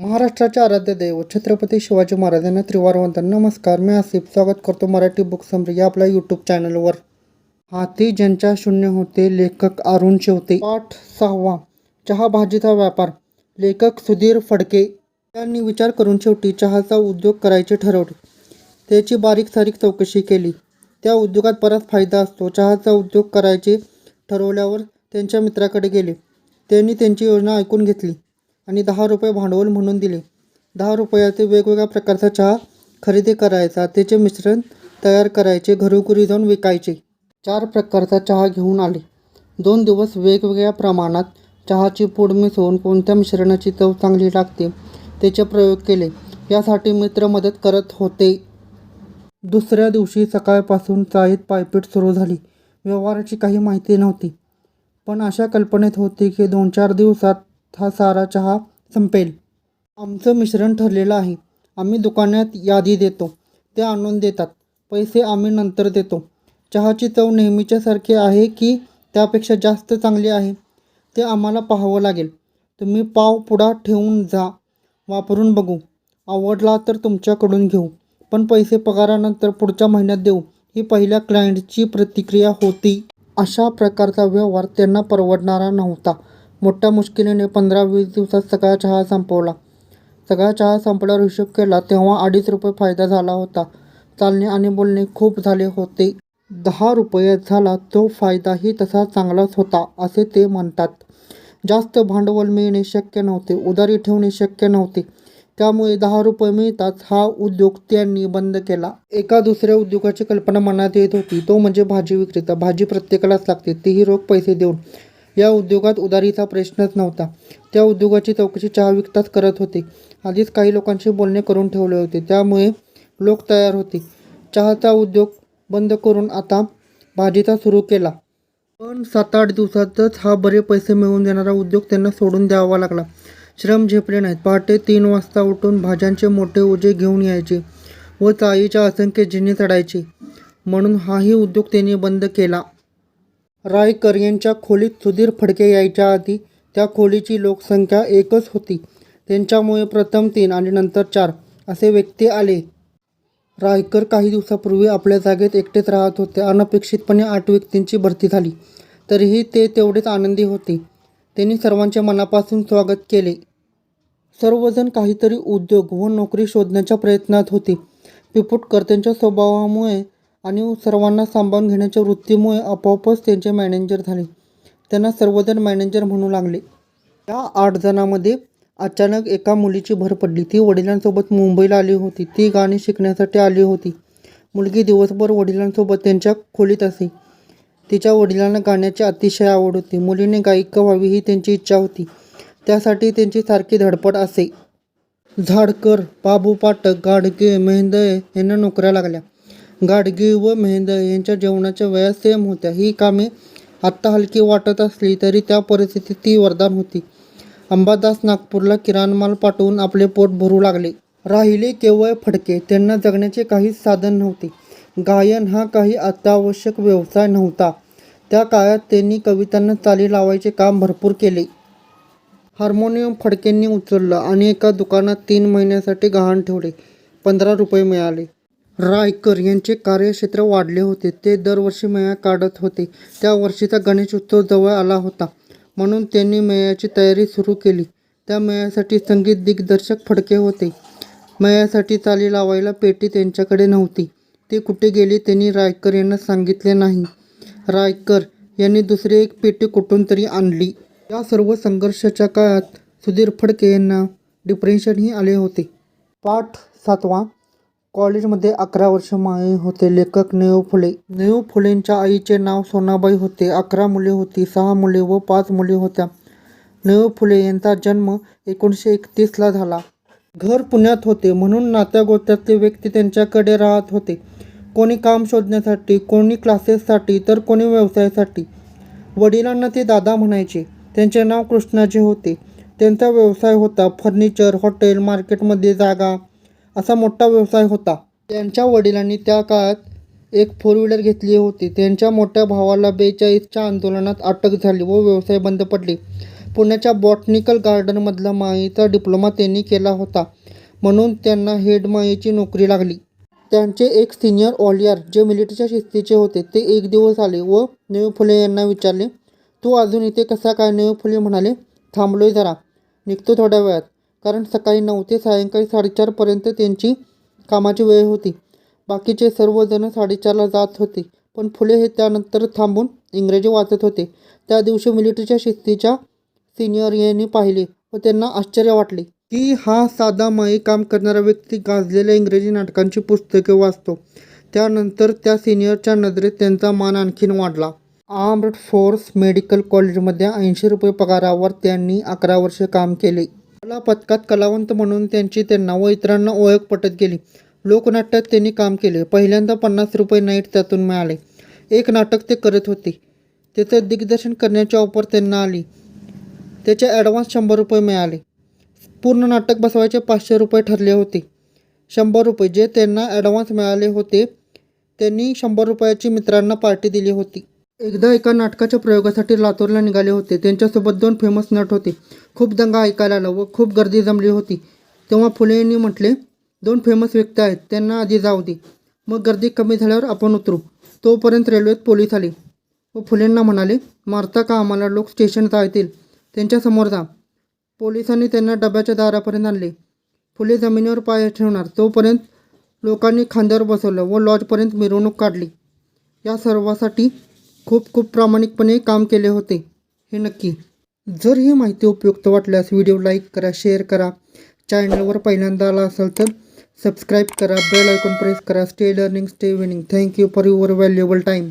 महाराष्ट्राचे आराध्य दैवत छत्रपती शिवाजी महाराजांना त्रिवार वंदन. नमस्कार मी आसिफ. स्वागत करतो मराठी बुक समरी या आपल्या यूट्यूब चॅनलवर हाती ज्यांच्या शून्य होते लेखक अरुण शेवते. पाठ सहावा. चहा भाजीचा व्यापार. लेखक सुधीर फडके यांनी विचार करून शेवटी चहाचा उद्योग करायचे ठरवले. त्याची बारीक सारीक चौकशी केली. त्या उद्योगात बराच फायदा असतो. चहाचा उद्योग करायचे ठरवल्यावर त्यांच्या मित्राकडे गेले. त्यांनी त्यांची योजना ऐकून घेतली. आणि दहा रुपये भांडवल म्हणून दिले. दहा रुपयाचे वेगवेगळ्या प्रकारचा चहा खरेदी करायचा त्याचे मिश्रण तयार करायचे घरोघरी जाऊन विकायचे. चार प्रकारचा चहा घेऊन आले. दोन दिवस वेगवेगळ्या प्रमाणात चहाची पूड मिसळून कोणत्या मिश्रणाची चव चांगली लागते त्याचे प्रयोग केले. यासाठी मित्र मदत करत होते. दुसऱ्या दिवशी सकाळपासून चाळीत पायपीट सुरू झाली. व्यवहाराची काही माहिती नव्हती. पण अशा कल्पनेत होती की दोन चार दिवसात हा सारा चहा संपेल. आमचं मिश्रण ठरलेलं आहे. आम्ही दुकानात यादी देतो. ते आणून देतात. पैसे आम्ही नंतर देतो. चहाची चव नेहमीच्यासारखी आहे की त्यापेक्षा जास्त चांगली आहे? ते आम्हाला पाहावं लागेल. तुम्ही पाव पुडा ठेवून जा. वापरून बघू. आवडला तर तुमच्याकडून घेऊ. पण पैसे पगारानंतर पुढच्या महिन्यात देऊ. ही पहिल्या क्लायंटची प्रतिक्रिया होती. अशा प्रकारचा व्यवहार त्यांना परवडणारा नव्हता. मोठ्या मुश्किलीने पंधरा वीस दिवसात सगळा चहा संपवला. सगळा चहा संपल्यावर हिशोब केला तेव्हा अडीच रुपये फायदा झाला होता. चालणे आणि बोलणे खूप झाले होते. दहा रुपयात झाला तो फायदाही तसा चांगलाच होता असे ते म्हणतात. जास्त भांडवल मिळणे शक्य नव्हते उधारी ठेवणे शक्य नव्हते. त्यामुळे दहा रुपये मिळताच हा उद्योग त्यांनी बंद केला. एका दुसऱ्या उद्योगाची कल्पना मनात येत होती. तो म्हणजे भाजी विक्रेता. भाजी प्रत्येकालाच लागते. तीही रोख पैसे देऊन. या उद्योगात उधारीचा प्रश्नच नव्हता. त्या उद्योगाची चौकशी चहा विकताच करत होते. आधीच काही लोकांशी बोलणे करून ठेवले होते. त्यामुळे लोक तयार होते. चहाचा उद्योग बंद करून आता भाजीचा सुरू केला. पण सात आठ दिवसातच हा बरे पैसे मिळवून देणारा उद्योग त्यांना सोडून द्यावा लागला. श्रम झेपले नाहीत. पहाटे तीन वाजता उठून भाज्यांचे मोठे ओझे घेऊन यायचे व चाळीच्या असंख्य जिने चढायचे. म्हणून हाही उद्योग त्यांनी बंद केला. रायकर यांच्या खोलीत सुधीर फडके यायच्या आधी त्या खोलीची लोकसंख्या एकच होती. त्यांच्यामुळे प्रथम तीन आणि नंतर चार असे व्यक्ती आले. रायकर काही दिवसापूर्वी आपल्या जागेत एकटेच राहत होते. अनपेक्षितपणे आठ व्यक्तींची भरती झाली. तरीही ते तेवढेच आनंदी होते. त्यांनी सर्वांचे मनापासून स्वागत केले. सर्वजण काहीतरी उद्योग व नोकरी शोधण्याच्या प्रयत्नात होते. पिपुटकर्त्यांच्या स्वभावामुळे आणि सर्वांना सांभाळून घेण्याच्या वृत्तीमुळे आपोआपच त्यांचे मॅनेजर झाले. त्यांना सर्वजण मॅनेजर म्हणू लागले. या आठ जणांमध्ये अचानक एका मुलीची भर पडली. ती वडिलांसोबत मुंबईला आली होती. ती गाणी शिकण्यासाठी आली होती. मुलगी दिवसभर वडिलांसोबत त्यांच्या खोलीत असे. तिच्या वडिलांना गाण्याची अतिशय आवड होती. मुलीने गायिका व्हावी ही त्यांची इच्छा होती. त्यासाठी त्यांची सारखी धडपड असे. झाडकर बाबू पाटक गाडगे मेहंदळे यांना नोकऱ्या लागल्या. गाडगे व मेहंदळ यांच्या जेवणाच्या वयात सेम होत्या. ही कामे आत्ता हलकी वाटत असली तरी त्या परिस्थितीत ती वरदान होती. अंबादास नागपूरला किराणमाल पाठवून आपले पोट भरू लागले. राहिले केवळ फडके. त्यांना जगण्याचे काहीच साधन नव्हते. गायन हा काही अत्यावश्यक व्यवसाय नव्हता. त्या काळात त्यांनी कवितांना चाली लावायचे काम भरपूर केले. हार्मोनियम फडकेंनी उचललं आणि एका दुकानात तीन महिन्यासाठी गहाण ठेवले. पंधरा रुपये मिळाले. रायकर यांचे कार्यक्षेत्र वाढले होते. ते दरवर्षी मेळा काढत होते. त्या वर्षीचा गणेश उत्सव जवळ आला होता. म्हणून त्यांनी मेळ्याची तयारी सुरू केली. त्या मेळ्यासाठी संगीत दिग्दर्शक फडके होते. मेळ्यासाठी चाली लावायला पेटी त्यांच्याकडे नव्हती. ती कुठे गेली त्यांनी रायकर यांना सांगितले नाही. रायकर यांनी दुसरी एक पेटी कुठून तरी आणली. या सर्व संघर्षाच्या काळात सुधीर फडके यांना डिप्रेशनही आले होते. पाठ सातवा कॉलेजमध्ये अकरा वर्ष माई होते. लेखक नेऊ फुले. नेऊ फुलेंच्या आईचे नाव सोनाबाई होते. अकरा मुले होती सहा मुले व पाच मुली होत्या. नेऊ फुले यांचा जन्म एकोणीसशे एकतीसला झाला. घर पुण्यात होते. म्हणून नात्या गोत्यातले व्यक्ती त्यांच्याकडे राहत होते. कोणी काम शोधण्यासाठी कोणी क्लासेससाठी तर कोणी व्यवसायासाठी. वडिलांना ते दादा म्हणायचे. त्यांचे नाव कृष्णाचे होते. त्यांचा व्यवसाय होता. फर्निचर हॉटेल मार्केटमध्ये जागा असा मोठा व्यवसाय होता. त्यांच्या वडिलांनी त्या काळात एक फोर व्हीलर घेतली होती. त्यांच्या मोठ्या भावाला बेचाळीसच्या आंदोलनात अटक झाली व व्यवसाय बंद पडले. पुण्याच्या बॉटनिकल गार्डनमधला माईचा डिप्लोमा त्यांनी केला होता म्हणून त्यांना हेड माईची नोकरी लागली. त्यांचे एक सिनियर ऑलियर जे मिलिटरीच्या शिस्तीचे होते ते एक दिवस आले व नेव फुले यांना विचारले तू अजून इथे कसा काय नेव फुले म्हणाले? थांबलोय जरा. निघतो थोड्या वेळात. कारण सकाळी नऊ ते सायंकाळी साडेचारपर्यंत त्यांची कामाची वेळ होती. बाकीचे सर्वजण साडेचारला जात होते पण फुले हे त्यानंतर थांबून इंग्रजी वाचत होते. त्या दिवशी मिलिटरीच्या शिस्तीच्या सिनियर यांनी पाहिले व त्यांना आश्चर्य वाटले की हा साधा माई काम करणारा व्यक्ती गाजलेल्या इंग्रजी नाटकांची पुस्तके वाचतो. त्यानंतर त्या सिनियरच्या नजरेत त्यांचा मान आणखीन वाढला. आर्म्ड फोर्स मेडिकल कॉलेजमध्ये ऐंशी रुपये पगारावर त्यांनी अकरा वर्षे काम केले. कला पथकात कलावंत म्हणून त्यांची त्यांना व इतरांना ओळख पटत गेली. लोकनाट्यात त्यांनी काम केले. पहिल्यांदा पन्नास रुपये नाईट त्यातून मिळाले. एक नाटक ते करत होते. त्याचं दिग्दर्शन करण्याची ऑफर त्यांना आली. त्याचे ॲडव्हान्स शंभर रुपये मिळाले. पूर्ण नाटक बसवायचे पाचशे रुपये ठरले होते. शंभर रुपये जे त्यांना ॲडव्हान्स मिळाले होते त्यांनी शंभर रुपयाची मित्रांना पार्टी दिली होती. एकदा एका नाटकाच्या प्रयोगासाठी लातूरला निघाले होते. त्यांच्यासोबत दोन फेमस नट होते. खूप दंगा ऐकायला आला व खूप गर्दी जमली होती. तेव्हा फुले यांनी म्हटले दोन फेमस व्यक्ती आहेत. त्यांना आधी जाऊ दे. मग गर्दी कमी झाल्यावर आपण उतरू. तोपर्यंत रेल्वेत पोलीस आले व फुलेंना म्हणाले मारता का आम्हाला? लोक स्टेशन येतील त्यांच्यासमोर जा. पोलिसांनी त्यांना डब्याच्या दारापर्यंत आणले. फुले जमिनीवर पाय ठेवणार. तोपर्यंत लोकांनी खांद्यावर बसवलं व लॉजपर्यंत मिरवणूक काढली. या सर्वासाठी खूप खूप प्रामाणिकपणे काम केले होते. हे नक्की. जर ही माहिती उपयुक्त वाटल्यास व्हिडिओ लाईक करा शेअर करा. चॅनलवर पहिल्यांदा आला असाल तर सबस्क्राईब करा बेल आयकॉन प्रेस करा. Stay learning stay winning. Thank you for your valuable time.